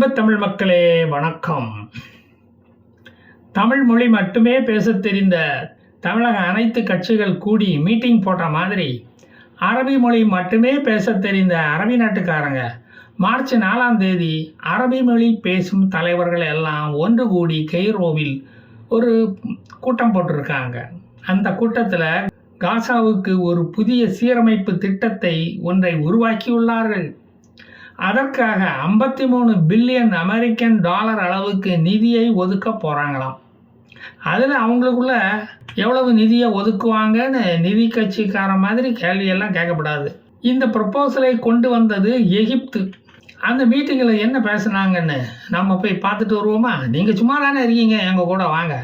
அன்பு தமிழ் மக்களே வணக்கம். தமிழ் மொழி மட்டுமே பேச தெரிந்த தமிழக அனைத்து கட்சிகள் கூடி மீட்டிங் போட்ட மாதிரி அரபி மொழி மட்டுமே பேசத் தெரிந்த அரபி நாட்டுக்காரங்க. மார்ச் நாலாம் தேதி அரபி மொழி பேசும் தலைவர்கள் எல்லாம் ஒன்று கூடி கெய்ரோவில் ஒரு கூட்டம் போட்டிருக்காங்க. அந்த கூட்டத்தில் காசாவுக்கு ஒரு புதிய சீரமைப்பு திட்டத்தை ஒன்றை உருவாக்கியுள்ளார்கள். அதற்காக ஐம்பத்தி மூணு பில்லியன் அமெரிக்கன் டாலர் அளவுக்கு நிதியை ஒதுக்க போகிறாங்களாம் அதில் அவங்களுக்குள்ள எவ்வளவு நிதியை ஒதுக்குவாங்கன்னு நிதி கட்சிக்கார மாதிரி கேள்வியெல்லாம் கேட்கப்படாது. இந்த ப்ரப்போசலை கொண்டு வந்தது எகிப்து. அந்த மீட்டிங்கில் என்ன பேசுனாங்கன்னு நம்ம போய் பார்த்துட்டு வருவோமா? நீங்கள் சும்மா தானே இருக்கீங்க எங்கள் கூட வாங்க.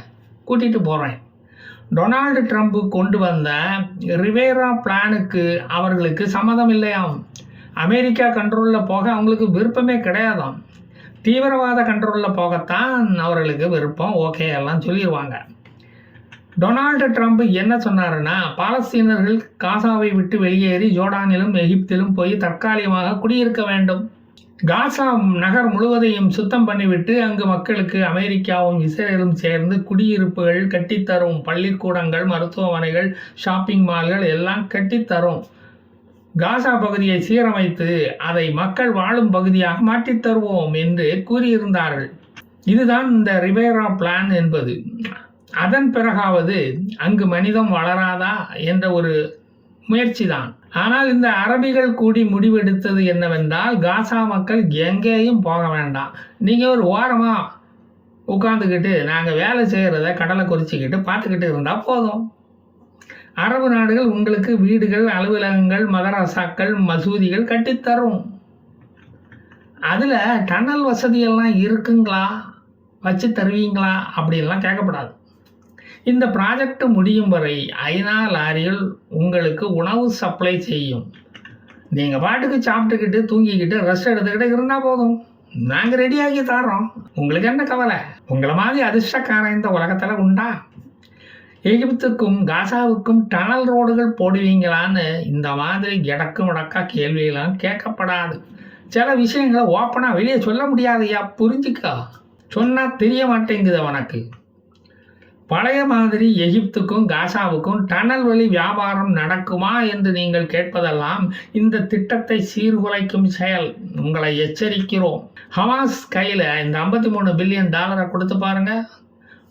கூட்டிகிட்டு போகிறேன் டொனால்டு ட்ரம்ப் கொண்டு வந்த ரிவேரா பிளானுக்கு அவர்களுக்கு சம்மதம் இல்லையாம். அமெரிக்கா கண்ட்ரோலில் போக அவங்களுக்கு விருப்பமே கிடையாதாம். தீவிரவாத கண்ட்ரோலில் போகத்தான் அவர்களுக்கு விருப்பம் ஓகே எல்லாம் சொல்லிடுவாங்க டொனால்டு ட்ரம்ப் என்ன சொன்னாருன்னா பாலஸ்தீனர்கள் காசாவை விட்டு வெளியேறி ஜோர்டானிலும் எகிப்திலும் போய் தற்காலிகமாக குடியிருக்க வேண்டும். காசா நகர் முழுவதையும் சுத்தம் பண்ணிவிட்டு அங்கு மக்களுக்கு அமெரிக்காவும் இஸ்ரேலும் சேர்ந்து குடியிருப்புகள் கட்டித்தரும். பள்ளிக்கூடங்கள் மருத்துவமனைகள் ஷாப்பிங் மால்கள் எல்லாம் கட்டித்தரும். காசா பகுதியை சீரமைத்து அதை மக்கள் வாழும் பகுதியாக மாற்றித் தருவோம் என்று கூறியிருந்தார்கள். இதுதான் இந்த ரிவேரா பிளான் என்பது. அதன் பிறகாவது அங்கு மனிதம் வளராதா என்ற ஒரு முயற்சி தான் ஆனால் இந்த அரபிகள் கூடி முடிவெடுத்தது என்னவென்றால் காசா மக்கள் எங்கேயும் போக வேண்டாம். நீங்கள் ஒரு ஓரமாக உட்காந்துக்கிட்டு நாங்கள் வேலை செய்கிறத கடலை குறிச்சிக்கிட்டு பார்த்துக்கிட்டு இருந்தால் போதும். அரபு நாடுகள் உங்களுக்கு வீடுகள் அலுவலகங்கள் மதரசாக்கள் மசூதிகள் கட்டித்தரும். அதில் டனல் வசதியெல்லாம் இருக்குங்களா? வச்சு தருவீங்களா? அப்படின்லாம் கேட்கப்படாது. இந்த ப்ராஜெக்ட் முடியும் வரை ஐநா லாரிகள் உங்களுக்கு உணவு சப்ளை செய்யும். நீங்கள் பாட்டுக்கு சாப்பிட்டுக்கிட்டு தூங்கிக்கிட்டு ரெஸ்ட் எடுத்துக்கிட்டு இருந்தால் போதும். நாங்கள் ரெடியாகி தரோம் உங்களுக்கு என்ன கவலை? உங்களை மாதிரி அதிர்ஷ்டக்காரன் இந்த உலகத்தில் உண்டா? எகிப்துக்கும் காசாவுக்கும் டனல் ரோடுகள் போடுவீங்களான்னு இந்த மாதிரி இடக்கு முடக்கா கேள்வியெல்லாம் கேட்கப்படாது. சில விஷயங்களை ஓப்பனாக வெளியே சொல்ல முடியாதையா? புரிஞ்சுக்கா. சொன்னால் தெரிய மாட்டேங்குது உனக்கு. பழைய மாதிரி எகிப்துக்கும் காசாவுக்கும் டனல் வழி வியாபாரம் நடக்குமா என்று நீங்கள் கேட்பதெல்லாம் இந்த திட்டத்தை சீர்குலைக்கும் செயல். உங்களை எச்சரிக்கிறோம். ஹமாஸ் கையில் இந்த ஐம்பத்தி மூணு பில்லியன் டாலரை கொடுத்து பாருங்கள்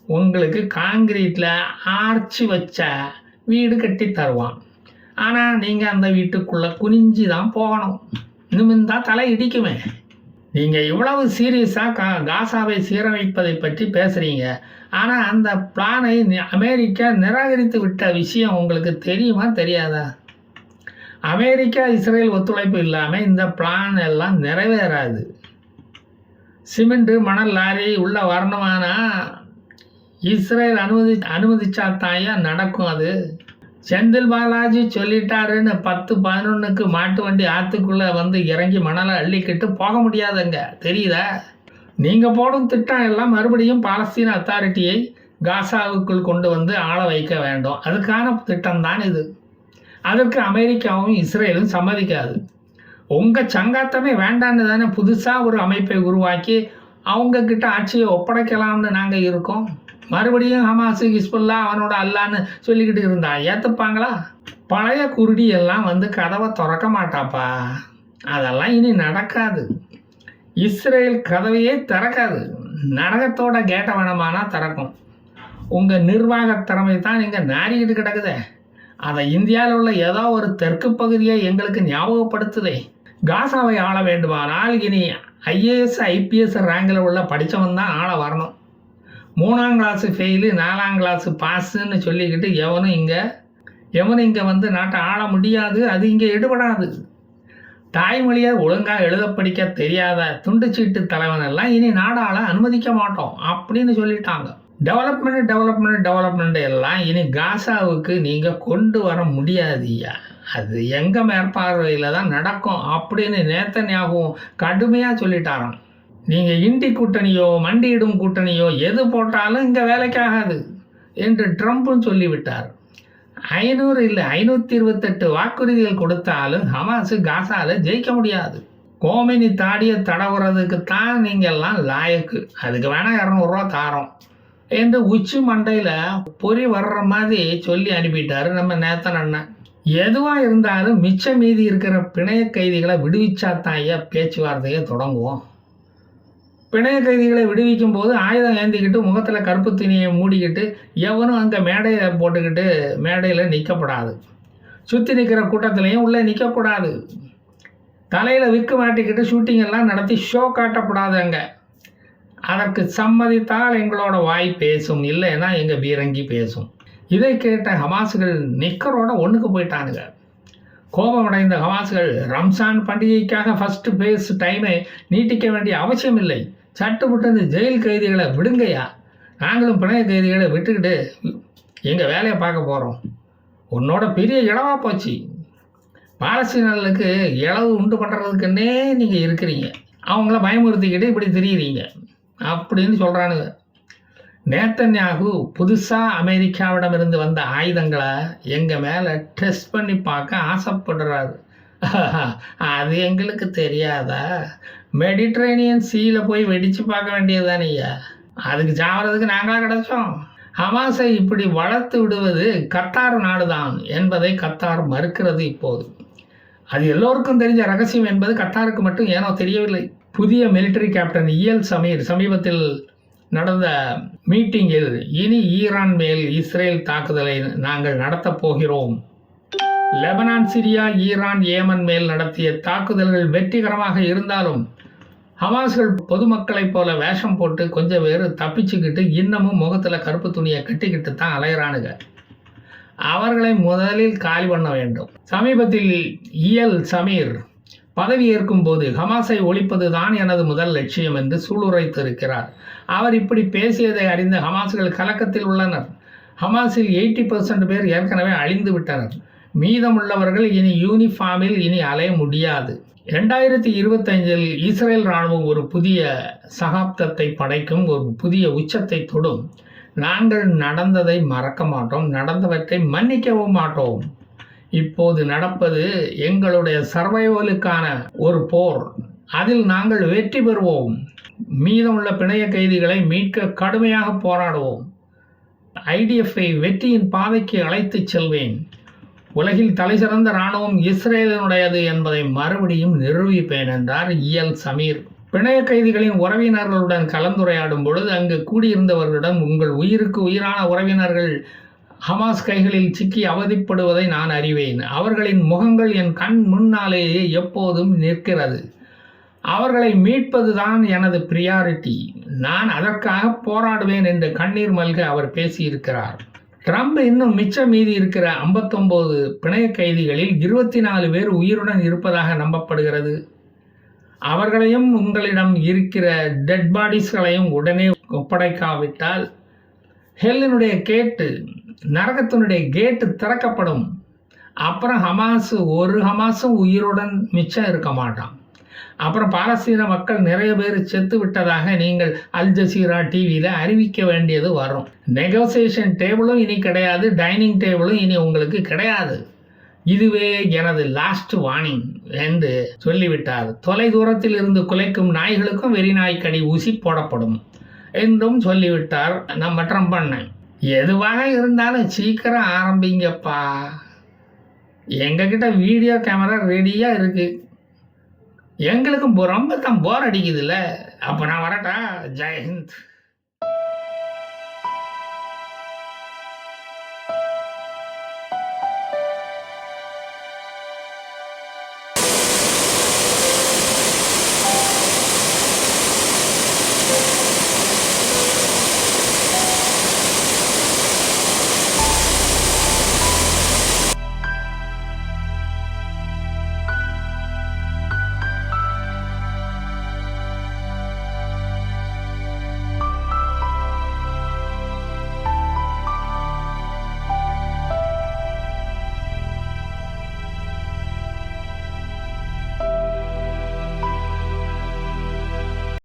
உங்களுக்கு காங்கிரீட்டில் ஆர்ச்சி வச்ச வீடு கட்டி தருவான். ஆனால் நீங்கள் அந்த வீட்டுக்குள்ளே குனிஞ்சு தான் போகணும் நிமிந்தா தலை இடிக்குமே. நீங்கள் இவ்வளவு சீரியஸாக கா காசாவை சீரமைப்பதை பற்றி பேசுகிறீங்க ஆனால் அந்த பிளானை நி- அமெரிக்கா நிராகரித்து விட்ட விஷயம் உங்களுக்கு தெரியுமா தெரியாதா? அமெரிக்கா இஸ்ரேல் ஒத்துழைப்பு இல்லாமல் இந்த பிளான் எல்லாம் நிறைவேறாது. சிமெண்ட்டு மணல் லாரி உள்ள வரணுமானா? இஸ்ரேல் அனுமதி அனுமதிச்சா தாயா நடக்கும் அது. செந்தில் பாலாஜி சொல்லிட்டாருன்னு பத்து பதினொன்றுக்கு மாட்டு வண்டி ஆற்றுக்குள்ளே வந்து இறங்கி மணலை அள்ளிக்கிட்டு போக முடியாதுங்க. தெரியுதா? நீங்கள் போடும் திட்டம் எல்லாம் மறுபடியும் பாலஸ்தீன அத்தாரிட்டியை காசாவுக்குள் கொண்டு வந்து ஆள வைக்க வேண்டும். அதுக்கான திட்டம் தான் இது. அதற்கு அமெரிக்காவும் இஸ்ரேலும் சம்மதிக்காது. உங்கள் சங்காத்தமே வேண்டான்னு தானே புதுசாக ஒரு அமைப்பை உருவாக்கி அவங்கக்கிட்ட ஆட்சியை ஒப்படைக்கலாம்னு நாங்கள் இருக்கோம். மறுபடியும் ஹமாஸு ஹிஸ்புல்லா அவனோட அல்லான்னு சொல்லிக்கிட்டு இருந்தா ஏற்றுப்பாங்களா பழைய குருடி எல்லாம் வந்து கதவை திறக்க மாட்டாப்பா. அதெல்லாம் இனி நடக்காது. இஸ்ரேல் கதவையே திறக்காது. நரகத்தோட கேட்ட வேணமானா திறக்கும். உங்கள் நிர்வாக திறமை தான் இங்கே நாரிக்கிட்டு கிடக்குதே. அதை இந்தியாவில் உள்ள ஏதோ ஒரு தெற்கு பகுதியை எங்களுக்கு ஞாபகப்படுத்துதே. காசாவை ஆள வேண்டுமானால் இனி ஐஏஎஸ் ஐபிஎஸ் ரேங்கில் உள்ள படித்தவன் தான் ஆள வரணும். மூணாம் கிளாஸு ஃபெயிலு நாலாம் கிளாஸு பாஸுன்னு சொல்லிக்கிட்டு எவனும் இங்கே எவனும் இங்கே வந்து நாட்டை ஆள முடியாது அது இங்கே எடுபடாது. தாய்மொழியை ஒழுங்காக எழுத படிக்க தெரியாத துண்டுச்சீட்டு தலைவனெல்லாம் இனி நாடாள அனுமதிக்க மாட்டோம் அப்படின்னு சொல்லிட்டாங்க. டெவலப்மெண்ட் டெவலப்மெண்ட் டெவலப்மெண்ட் எல்லாம் இனி காசாவுக்கு நீங்கள் கொண்டு வர முடியாதியா அது எங்கள் மேற்பார்வையில் தான் நடக்கும் அப்படின்னு நேத்தன்யாகவும் கடுமையாக சொல்லிட்டாராம். நீங்கள் இண்டி கூட்டணியோ மண்டியிடும் கூட்டணியோ எது போட்டாலும் இங்கே வேலைக்காகாது என்று ட்ரம்ப்பும் சொல்லிவிட்டார். ஐநூறு இல்லை ஐநூற்றி இருபத்தெட்டு வாக்குறுதிகள் கொடுத்தாலும் ஹமாஸு காசால ஜெயிக்க முடியாது. கோமினி தாடியை தடவுறதுக்கு தான் நீங்கள்லாம் லாயக்கு. அதுக்கு வேணால் இரநூறுவா தாரோம் என்று உச்சி மண்டையில் பொறி வர்ற மாதிரி சொல்லி அனுப்பிட்டாரு நம்ம நேத்தன் அண்ணன். எதுவாக இருந்தாலும் மிச்ச மீதி இருக்கிற பிணைய கைதிகளை விடுவிச்சாத்தான் ஐயா பேச்சுவார்த்தையை தொடங்குவோம். பிணைய கைதிகளை விடுவிக்கும் போது ஆயுதம் ஏந்திக்கிட்டு முகத்தில் கருப்பு துணியை மூடிக்கிட்டு எவனும் அங்கே மேடையை போட்டுக்கிட்டு மேடையில் நிற்கப்படாது சுற்றி நிற்கிற கூட்டத்திலையும் உள்ளே நிற்கக்கூடாது தலையில் விக்கு மாட்டிக்கிட்டு ஷூட்டிங் எல்லாம் நடத்தி ஷோ காட்டப்படாது அங்கே அதற்கு சம்மதித்தால் எங்களோட வாய் பேசும் இல்லைன்னா எங்கள் பீரங்கி பேசும். இதை கேட்ட ஹமாசுகள் நிக்கரோட ஒன்றுக்கு போயிட்டானுங்க. கோபமடைந்த ஹமாசுகள் ரம்ஜான் பண்டிகைக்காக ஃபஸ்ட்டு பேஸ் டைமை நீட்டிக்க வேண்டிய அவசியம் இல்லை சட்டுப்பட்டு ஜெயில் கைதிகளை விடுங்கய்யா. நாங்களும் பிணைய கைதிகளை விட்டுக்கிட்டு எங்கள் வேலையை பார்க்க போகிறோம் உன்னோட பெரிய இளவா போச்சு. பாலஸ்தீனர்களுக்கு இளவு உண்டு பண்ணுறதுக்குன்னே நீங்கள் இருக்கிறீங்க. அவங்கள பயமுறுத்திக்கிட்டு இப்படி தெரியுறீங்க. அப்படின்னு சொல்கிறானுங்க நேத்தன்யாகு புதுசாக அமெரிக்காவிடமிருந்து வந்த ஆயுதங்களை எங்கள் மேலே டெஸ்ட் பண்ணி பார்க்க ஆசைப்படுறாரு. அது எங்களுக்கு தெரியாதா? மெடிட்ரேனியன் சீல போய் வெடித்து பார்க்க வேண்டியது வேண்டியதுதானேய்யா அதுக்கு சாவறதுக்கு நாங்களாக கிடச்சோம். ஹமாஸை இப்படி வளர்த்து விடுவது கத்தார் நாடுதான் என்பதை கத்தார் மறுக்கிறது இப்போது. அது எல்லோருக்கும் தெரிஞ்ச ரகசியம் என்பது கத்தாருக்கு மட்டும் ஏனோ தெரியவில்லை. புதிய மிலிட்டரி கேப்டன் இஎல் சமீர் சமீபத்தில் நடந்த மீட்டிங்கில் இனி ஈரான் மேல் இஸ்ரேல் தாக்குதலை நாங்கள் நடத்தப் போகிறோம். லெபனான் சிரியா ஈரான் ஏமன் மேல் நடத்திய தாக்குதல்கள் வெற்றிகரமாக இருந்தாலும் ஹமாஸ்கள் பொதுமக்களைப் போல வேஷம் போட்டு கொஞ்சம் பேர் தப்பிச்சுக்கிட்டு இன்னமும் முகத்தில் கருப்பு துணியை கட்டிக்கிட்டு தான் அலையிறானுங்க. அவர்களை முதலில் காலி பண்ண வேண்டும். சமீபத்தில் இயல் சமீர் பதவியேற்கும் போது ஹமாஸை ஒழிப்பது தான் எனது முதல் லட்சியம் என்று சூளுரைத்திருக்கிறார். அவர் இப்படி பேசியதை அறிந்த ஹமாஸ்கள் கலக்கத்தில் உள்ளனர். ஹமாஸில் எயிட்டி பர்சன்ட் பேர் ஏற்கனவே அழிந்து விட்டனர். மீதமுள்ளவர்கள் இனி யூனிஃபார்மில் இனி அலைய முடியாது. இரண்டாயிரத்தி இருபத்தஞ்சில் இஸ்ரேல் இராணுவம் ஒரு புதிய சகாப்தத்தை படைக்கும் ஒரு புதிய உச்சத்தை தொடும். நாங்கள் நடந்ததை மறக்க மாட்டோம் நடந்தவற்றை மன்னிக்கவும் மாட்டோம். இப்போது நடப்பது எங்களுடைய சர்வைவலுக்கான ஒரு போர். அதில் நாங்கள் வெற்றி பெறுவோம். மீதமுள்ள பிணைய கைதிகளை மீட்க கடுமையாக போராடுவோம். ஐடிஎஃப்ஐ வெற்றியின் பாதைக்கு அழைத்துச் செல்வேன். உலகில் தலை சிறந்த இராணுவம் இஸ்ரேலினுடையது என்பதை மறுபடியும் நிரூபிப்பேன் என்றார் இயல் சமீர். பிணைய கைதிகளின் உறவினர்களுடன் கலந்துரையாடும் பொழுது அங்கு கூடியிருந்தவர்களிடம் உங்கள் உயிருக்கு உயிரான உறவினர்கள் ஹமாஸ் கைகளில் சிக்கி அவதிப்படுவதை நான் அறிவேன். அவர்களின் முகங்கள் என் கண் முன்னாலேயே எப்போதும் நிற்கிறது. அவர்களை மீட்பதுதான் எனது பிரியாரிட்டி நான் அதற்காக போராடுவேன் என்று கண்ணீர் மல்க அவர் பேசியிருக்கிறார். ட்ரம்ப் இன்னும் மிச்சம் மீதி இருக்கிற 59 பிணைய கைதிகளில் இருபத்தி நாலு பேர் உயிருடன் இருப்பதாக நம்பப்படுகிறது. அவர்களையும் உங்களிடம் இருக்கிற டெட் பாடிஸ்களையும் உடனே ஒப்படைக்காவிட்டால் ஹெல்லினுடைய கேட்டு நரகத்தினுடைய கேட்டு திறக்கப்படும். அப்புறம் ஹமாஸ் ஒரு ஹமாஸும் உயிருடன் மிச்சம் இருக்க மாட்டான். அப்புறம் பாலஸ்தீன மக்கள் நிறைய பேர் செத்து விட்டதாக நீங்கள் அல் ஜசீரா டிவியில் அறிவிக்க வேண்டியது வரும். நெகோசியேஷன் டேபிளும் இனி கிடையாது டைனிங் டேபிளும் இனி உங்களுக்கு கிடையாது. இதுவே எனது லாஸ்ட் வார்னிங் என்று சொல்லிவிட்டார். தொலை தூரத்தில் இருந்து குலைக்கும் நாய்களுக்கும் வெறிநாய்க்கடி ஊசி போடப்படும் என்றும் சொல்லிவிட்டார் நம்ம ட்ரம்ப் அண்ணன். எதுவாக இருந்தாலும் சீக்கிரம் ஆரம்பிங்கப்பா. எங்ககிட்ட வீடியோ கேமரா ரெடியாக இருக்குது எங்களுக்கும் ரொம்ப தான் போர் அடிக்குதுல்ல. அப்போ நான் வரட்டா? ஜெயஹிந்த்